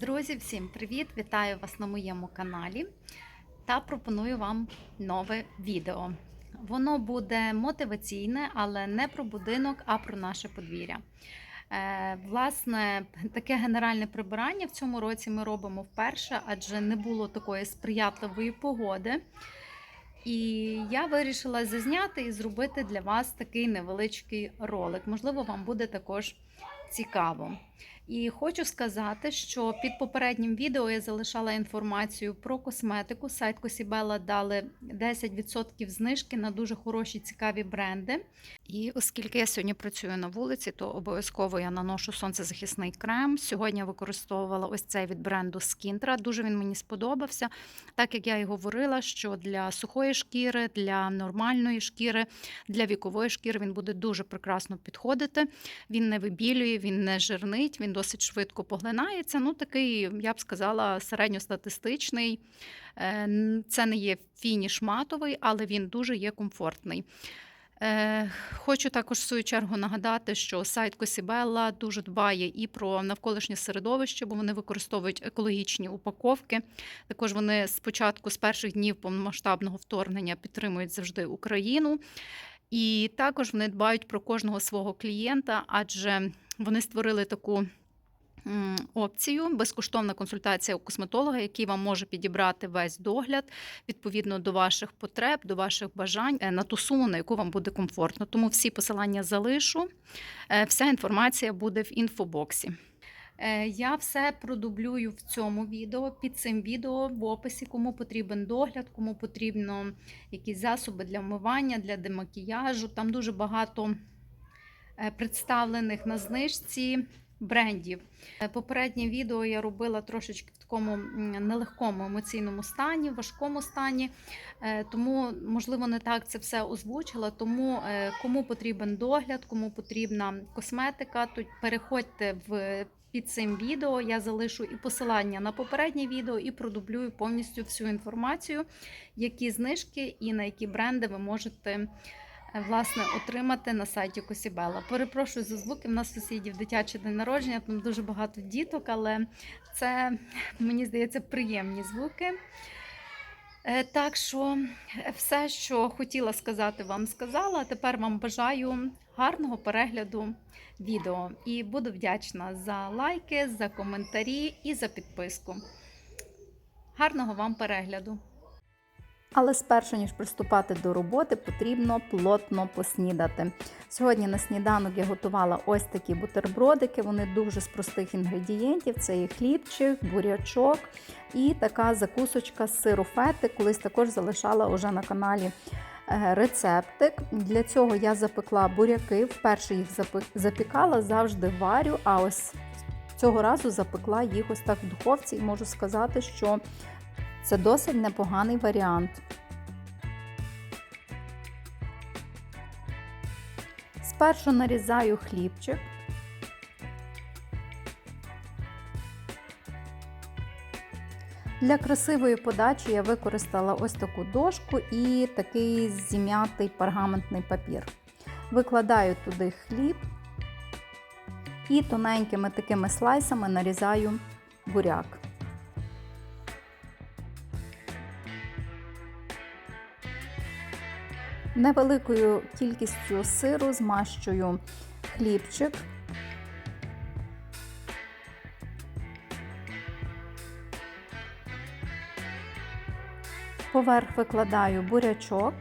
Друзі, всім привіт! Вітаю вас на моєму каналі та пропоную вам нове відео. Воно буде мотиваційне, але не про будинок, а про наше подвір'я. Е, Власне, таке генеральне прибирання в цьому році ми робимо вперше, адже не було такої сприятливої погоди. І я вирішила зазняти і зробити для вас такий невеличкий ролик. Можливо, вам буде також цікаво. І хочу сказати, що під попереднім відео я залишала інформацію про косметику. Сайт Косібела дали 10% знижки на дуже хороші цікаві бренди. І оскільки я сьогодні працюю на вулиці, то обов'язково я наношу сонцезахисний крем. Сьогодні я використовувала ось цей від бренду Skintra. Дуже він мені сподобався. Так як я і говорила, що для сухої шкіри, для нормальної шкіри, для вікової шкіри він буде дуже прекрасно підходити. Він не вибілює, він не жирнить, він досить швидко поглинається. Ну, такий, я б сказала, середньостатистичний. Е, Це не є фініш матовий, але він дуже є комфортний. Е, Хочу також в свою чергу нагадати, що сайт Косібелла дуже дбає і про навколишнє середовище, бо вони використовують екологічні упаковки. Також вони спочатку, з перших днів повномасштабного вторгнення, підтримують завжди Україну. І також вони дбають про кожного свого клієнта, адже вони створили таку опцію безкоштовна консультація у косметолога, який вам може підібрати весь догляд відповідно до ваших потреб, до ваших бажань е, на ту суму, на яку вам буде комфортно. Тому всі посилання залишу. Е, Вся інформація буде в інфобоксі. Е, Я все продублюю в цьому відео. Під цим відео в описі, кому потрібен догляд, кому потрібно якісь засоби для вмивання, для демакіяжу. Там дуже багато представлених на знижці брендів. Е, Попереднє відео я робила трошечки в такому нелегкому емоційному стані, важкому стані. Е, Тому, можливо, не так це все озвучила. Тому е, кому потрібен догляд, кому потрібна косметика, то переходьте в під цим відео. Я залишу і посилання на попереднє відео, і продублюю повністю всю інформацію, які знижки і на які бренди ви можете. Е, Власне, отримати на сайті Косібела. Перепрошую за звуки. В нас сусідів дитячий день народження, там дуже багато діток, але це, мені здається, приємні звуки. Е, Так що е, все, що хотіла сказати, вам сказала. Тепер вам бажаю гарного перегляду відео і буду вдячна за лайки, за коментарі і за підписку. Гарного вам перегляду! Але спершу, ніж приступати до роботи, потрібно плотно поснідати. Сьогодні на сніданок я готувала ось такі бутербродики. Вони дуже з простих інгредієнтів: це є хлібчик, бурячок і така закусочка з сиру фети. Колись також залишала уже на каналі е, рецептик. Для цього я запекла буряки. Вперше їх запікала, завжди варю. А ось цього разу запекла їх ось так в духовці, і можу сказати, що це досить непоганий варіант. Спершу нарізаю хлібчик. Для красивої подачі я використала ось таку дошку і такий зім'ятий пергаментний папір. Викладаю туди хліб і тоненькими такими слайсами нарізаю буряк. Невеликою кількістю сиру змащую хлібчик. Поверх викладаю бурячок.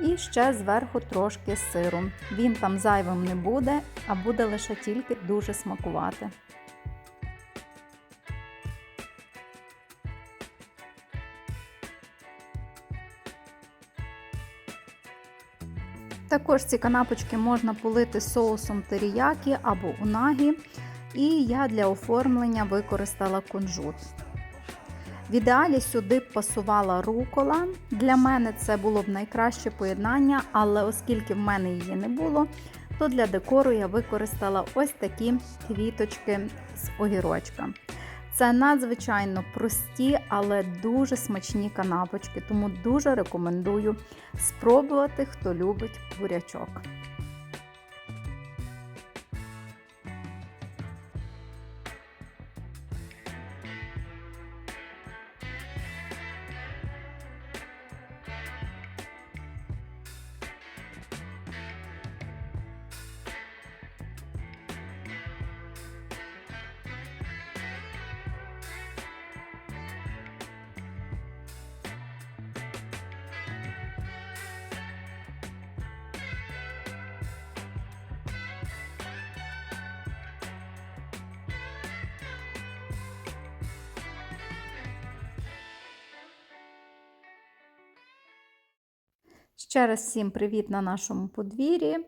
І ще зверху трошки сиру. Він там зайвим не буде, а буде лише тільки дуже смакувати. Також ці канапочки можна полити соусом теріякі або унагі. І я для оформлення використала кунжут. В ідеалі сюди пасувала рукола. Для мене це було б найкраще поєднання, але оскільки в мене її не було, то для декору я використала ось такі квіточки з огірочка. Це надзвичайно прості, але дуже смачні канапочки, тому дуже рекомендую спробувати, хто любить бурячок. Ще раз всім привіт на нашому подвір'ї.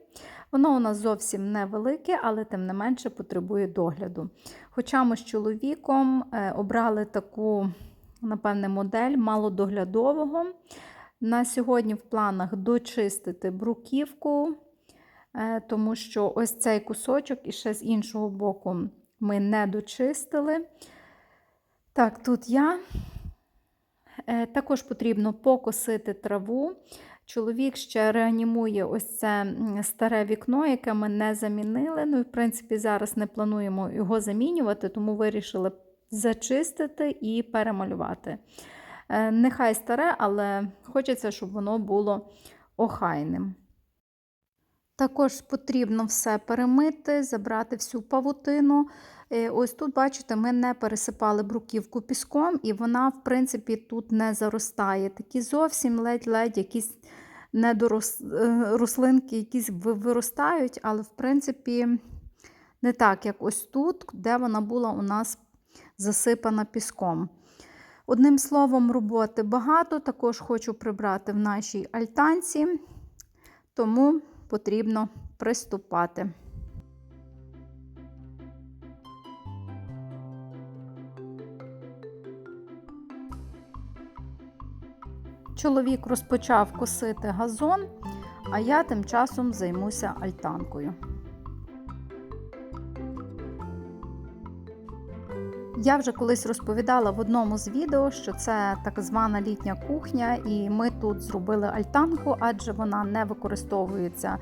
Воно у нас зовсім невелике, але тим не менше потребує догляду. Хоча ми з чоловіком е, обрали таку, напевне, модель малодоглядового. На сьогодні в планах дочистити бруківку, е, тому що ось цей кусочок і ще з іншого боку ми не дочистили. Так, тут я. Е, Також потрібно покосити траву. Чоловік ще реанімує ось це старе вікно, яке ми не замінили. Ну і, в принципі, зараз не плануємо його замінювати, тому вирішили зачистити і перемалювати. Е, Нехай старе, але хочеться, щоб воно було охайним. Також потрібно все перемити, забрати всю павутину. Е, Ось тут, бачите, ми не пересипали бруківку піском, і вона, в принципі, тут не заростає. Такі зовсім ледь-ледь якісь недорос... е, рослинки якісь виростають, але, в принципі, не так, як ось тут, де вона була у нас засипана піском. Одним словом, роботи багато. Також хочу прибрати в нашій альтанці, тому потрібно приступати. Чоловік розпочав косити газон, а я тим часом займуся альтанкою. Я вже колись розповідала в одному з відео, що це так звана літня кухня, і ми тут зробили альтанку, адже вона не використовується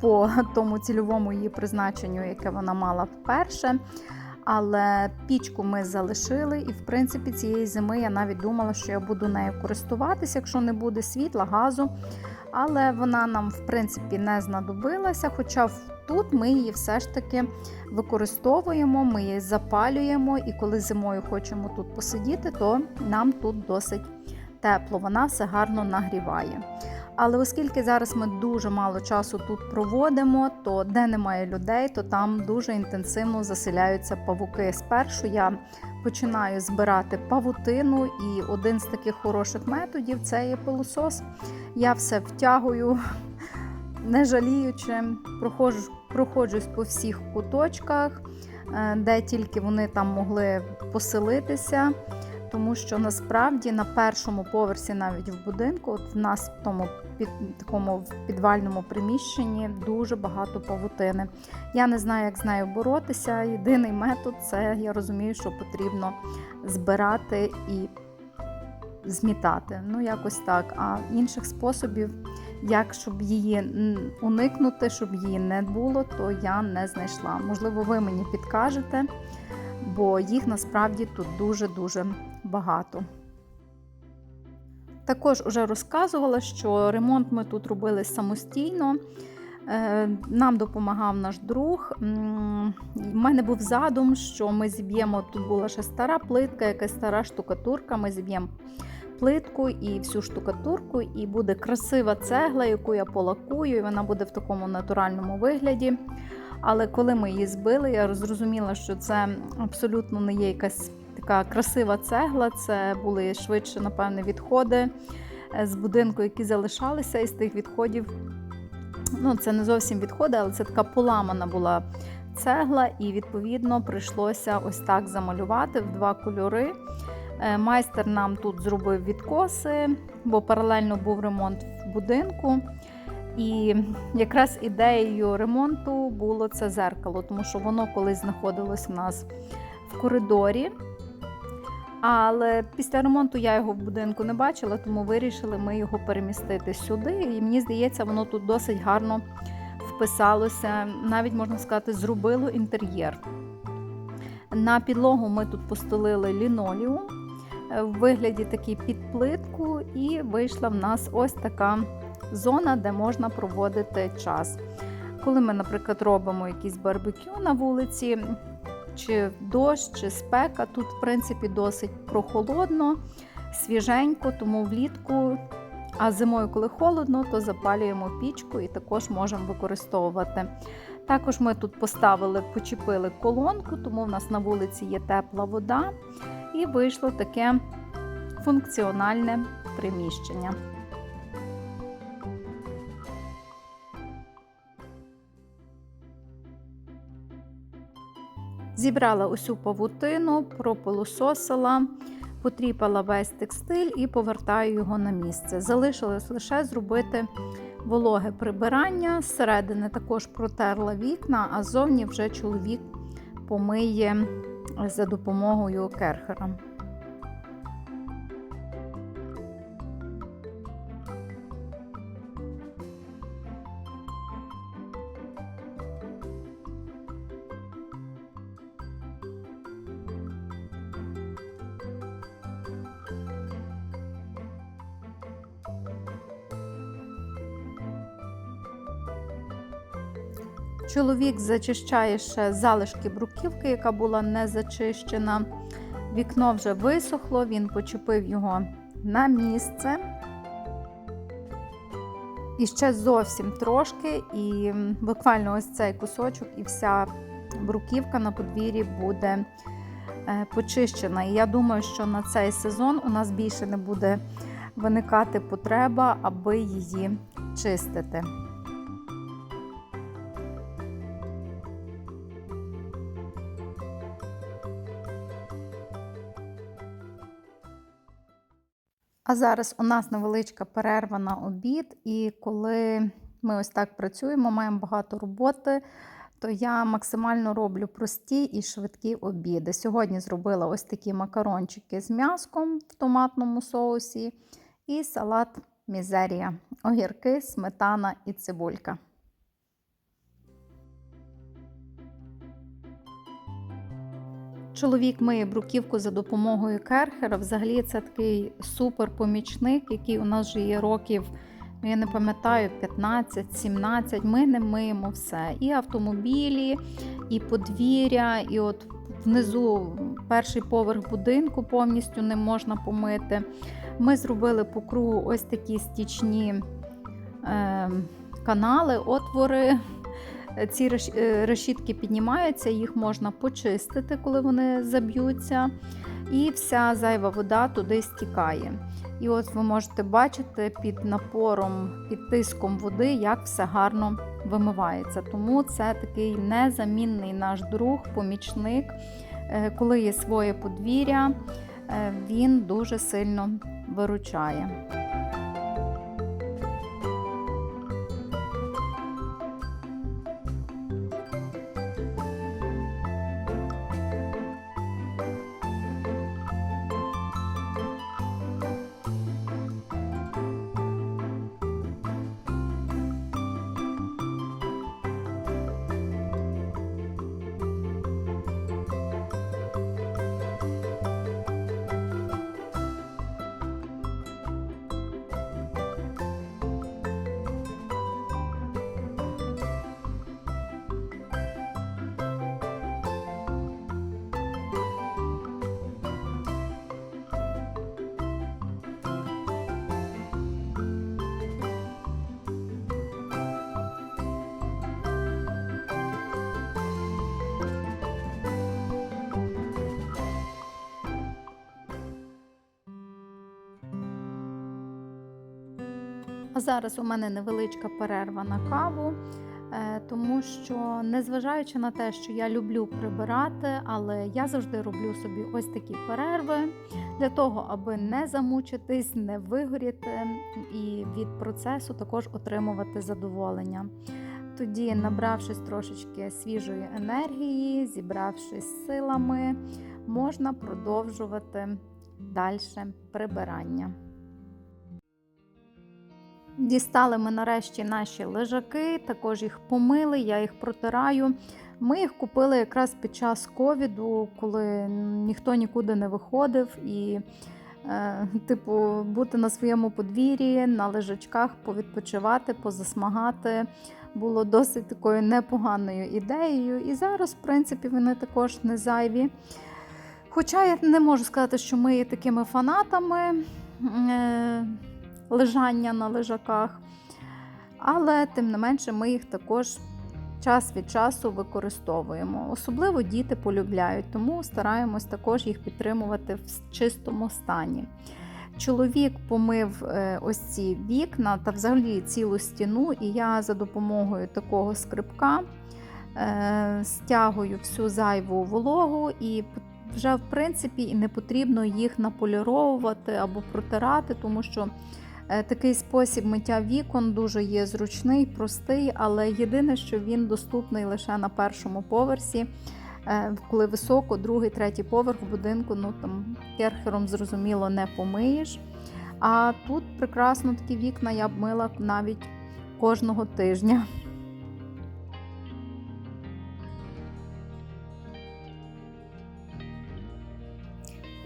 по тому цільовому її призначенню, яке вона мала вперше. Але пічку ми залишили, і в принципі цієї зими я навіть думала, що я буду нею користуватися, якщо не буде світла, газу. Але вона нам, в принципі, не знадобилася. Хоча тут ми її все ж таки використовуємо, ми її запалюємо, і коли зимою хочемо тут посидіти, то нам тут досить тепло, вона все гарно нагріває. Але оскільки зараз ми дуже мало часу тут проводимо, то де немає людей, то там дуже інтенсивно заселяються павуки. Спершу я починаю збирати павутину, і один з таких хороших методів це є пилосос. Я все втягую, не жаліючи, проходжу, проходжусь по всіх куточках, е, де тільки вони там могли поселитися. Тому що насправді на першому поверсі, навіть в будинку, от в нас в тому під такому підвальному приміщенні дуже багато павутини. Я не знаю, як з нею боротися. Єдиний метод це я розумію, що потрібно збирати і змітати. Ну, якось так. А інших способів, як щоб її уникнути, щоб її не було, то я не знайшла. Можливо, ви мені підкажете, бо їх насправді тут дуже-дуже багато. Також вже розказувала, що ремонт ми тут робили самостійно. Е, Нам допомагав наш друг. У мене був задум, що ми зіб'ємо. Тут була ще стара плитка, якась стара штукатурка. Ми зіб'ємо плитку і всю штукатурку, і буде красива цегла, яку я полакую, і вона буде в такому натуральному вигляді. Але коли ми її збили, я зрозуміла, що це абсолютно не є якась така красива цегла. Це були швидше, напевне, відходи е, з будинку, які залишалися, і з тих відходів. Ну, це не зовсім відходи, але це така поламана була цегла, і відповідно прийшлося ось так замалювати в два кольори. Е, Майстер нам тут зробив відкоси, бо паралельно був ремонт в будинку. І якраз ідеєю ремонту було це зеркало, тому що воно колись знаходилось у нас в коридорі. Але після ремонту я його в будинку не бачила, тому вирішили ми його перемістити сюди. І мені здається, воно тут досить гарно вписалося, навіть можна сказати, зробило інтер'єр. На підлогу ми тут постелили лінолеум е, в вигляді такий під плитку, і вийшла в нас ось така зона, де можна проводити час. Коли ми, наприклад, робимо якісь барбекю на вулиці, чи дощ, чи спека, тут, в принципі, досить прохолодно, свіженько, тому влітку. А зимою, коли холодно, то запалюємо пічку і також можемо використовувати. Також ми тут поставили, почепили колонку, тому в нас на вулиці є тепла вода, і вийшло таке функціональне приміщення. Зібрала усю павутину, пропилососила, потріпала весь текстиль і повертаю його на місце. Залишилось лише зробити вологе прибирання. Зсередини також протерла вікна, а ззовні вже чоловік помиє за допомогою керхера. Чоловік зачищає ще залишки бруківки, яка була не зачищена. Вікно вже висохло, він почепив його на місце. І ще зовсім трошки, і буквально ось цей кусочок, і вся бруківка на подвір'ї буде е, почищена. І я думаю, що на цей сезон у нас більше не буде виникати потреба, аби її чистити. А зараз у нас невеличка перерва на обід, і коли ми ось так працюємо, маємо багато роботи, то я максимально роблю прості і швидкі обіди. Сьогодні зробила ось такі макарончики з м'яском в томатному соусі і салат мізерія, огірки, сметана і цибулька. Чоловік миє бруківку за допомогою керхера. Взагалі це такий супер помічник, який у нас вже є років, я не пам'ятаю, 15-17. Ми не миємо все. І автомобілі, і подвір'я, і от внизу перший поверх будинку повністю не можна помити. Ми зробили по кругу ось такі стічні е, канали, отвори. Ці решітки піднімаються, їх можна почистити, коли вони заб'ються, і вся зайва вода туди стікає. І от ви можете бачити під напором, під тиском води, як все гарно вимивається. Тому це такий незамінний наш друг, помічник. Е, Коли є своє подвір'я, е, він дуже сильно виручає. Зараз у мене невеличка перерва на каву, е, тому що, незважаючи на те, що я люблю прибирати, але я завжди роблю собі ось такі перерви для того, аби не замучитись, не вигоріти і від процесу також отримувати задоволення. Тоді, набравшись трошечки свіжої енергії, зібравшись силами, можна продовжувати далі прибирання. Дістали ми нарешті наші лежаки, також їх помили, я їх протираю. Ми їх купили якраз під час ковіду, коли ніхто нікуди не виходив і, е, типу, бути на своєму подвір'ї, на лежачках, повідпочивати, позасмагати було досить такою непоганою ідеєю. І зараз, в принципі, вони також не зайві. Хоча я не можу сказати, що ми є такими фанатами е, лежання на лежаках, але тим не менше ми їх також час від часу використовуємо. Особливо діти полюбляють, тому стараємось також їх підтримувати в чистому стані. Чоловік помив е, ось ці вікна та взагалі цілу стіну, і я за допомогою такого скрибка е, стягую всю зайву вологу, і вже в принципі не потрібно їх наполіровувати або протирати, тому що такий спосіб миття вікон дуже є зручний, простий, але єдине, що він доступний лише на першому поверсі. Е, Коли високо, другий, третій поверх будинку, ну там керхером зрозуміло не помиєш. А тут прекрасно такі вікна я б мила навіть кожного тижня.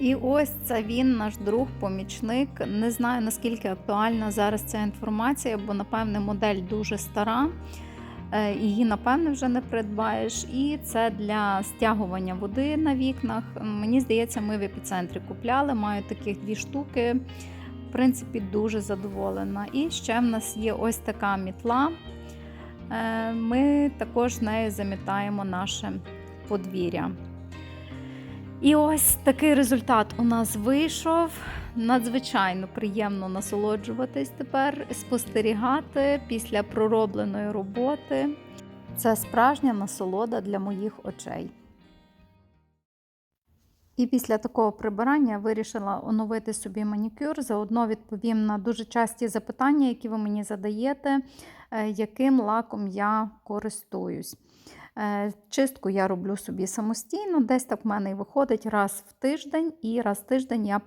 І ось це він, наш друг, помічник. Не знаю наскільки актуальна зараз ця інформація, бо, напевне, модель дуже стара. Е, Її, напевне, вже не придбаєш. І це для стягування води на вікнах. Мені здається, ми в епіцентрі купляли. Маю таких дві штуки. В принципі, дуже задоволена. І ще в нас є ось така мітла. Е, Ми також нею замітаємо наше подвір'я. І ось такий результат у нас вийшов. Надзвичайно приємно насолоджуватись тепер, спостерігати після проробленої роботи. Це справжня насолода для моїх очей. І після такого прибирання вирішила оновити собі манікюр. Заодно відповім на дуже часті запитання, які ви мені задаєте, е, яким лаком я користуюсь. Е, Чистку я роблю собі самостійно, десь так в мене і виходить раз в тиждень, і раз в тиждень я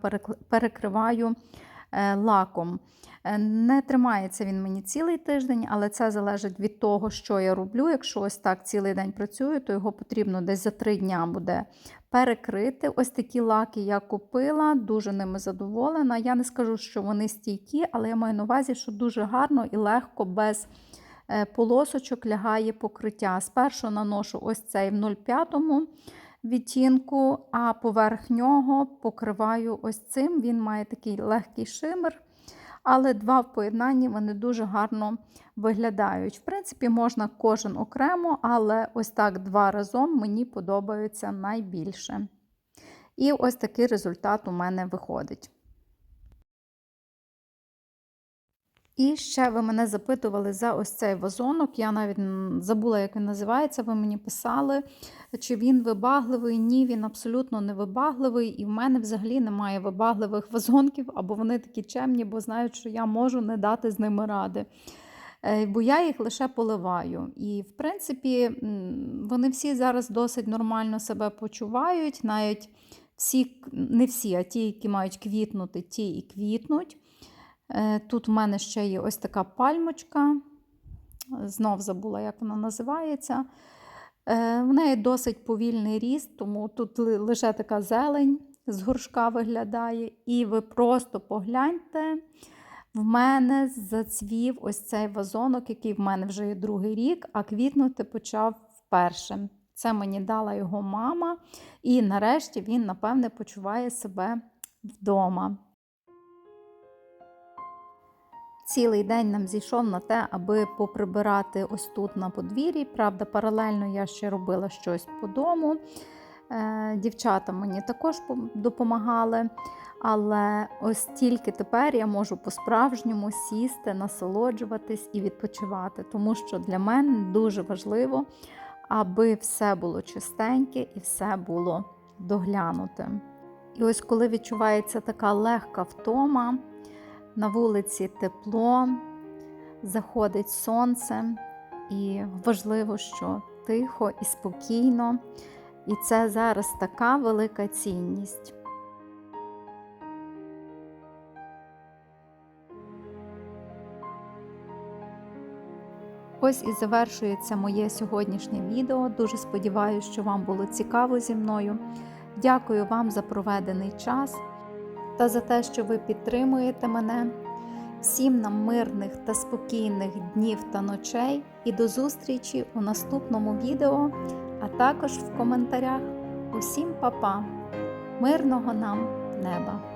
перекриваю е, лаком. Е, Не тримається він мені цілий тиждень, але це залежить від того, що я роблю. Якщо ось так цілий день працюю, то його потрібно десь за три дня буде перекрити. Ось такі лаки я купила, дуже ними задоволена. Я не скажу, що вони стійкі, але я маю на увазі, що дуже гарно і легко без полосочок лягає покриття. Спершу наношу ось цей в 0,5 відтінку, а поверх нього покриваю ось цим. Він має такий легкий шимер. Але два в поєднанні вони дуже гарно виглядають. В принципі, можна кожен окремо, але ось так два разом мені подобаються найбільше. І ось такий результат у мене виходить. І ще ви мене запитували за ось цей вазонок. Я навіть забула, як він називається. Ви мені писали, чи він вибагливий. Ні, він абсолютно не вибагливий. І в мене взагалі немає вибагливих вазонків, або вони такі чемні, бо знають, що я можу не дати з ними ради. Е, Бо я їх лише поливаю. І, в принципі, вони всі зараз досить нормально себе почувають. Навіть всі, не всі, а ті, які мають квітнути, ті і квітнуть. Е, Тут в мене ще є ось така пальмочка. Знов забула, як вона називається. Е, В неї досить повільний ріст, тому тут лише така зелень з горшка виглядає. І ви просто погляньте. В мене зацвів ось цей вазонок, який в мене вже є другий рік, а квітнути почав вперше. Це мені дала його мама, і нарешті він, напевне, почуває себе вдома. Цілий день нам зійшов на те, аби поприбирати ось тут на подвір'ї. Правда, паралельно я ще робила щось по дому. Е, Дівчата мені також допомагали. Але ось тільки тепер я можу по-справжньому сісти, насолоджуватись і відпочивати, тому що для мене дуже важливо, аби все було чистеньке і все було доглянуте. І ось коли відчувається така легка втома, на вулиці тепло, заходить сонце, і важливо, що тихо і спокійно. І це зараз така велика цінність. Ось і завершується моє сьогоднішнє відео. Дуже сподіваюся, що вам було цікаво зі мною. Дякую вам за проведений час та за те, що ви підтримуєте мене. Всім нам мирних та спокійних днів та ночей і до зустрічі у наступному відео, а також в коментарях. Усім па-па! Мирного нам неба!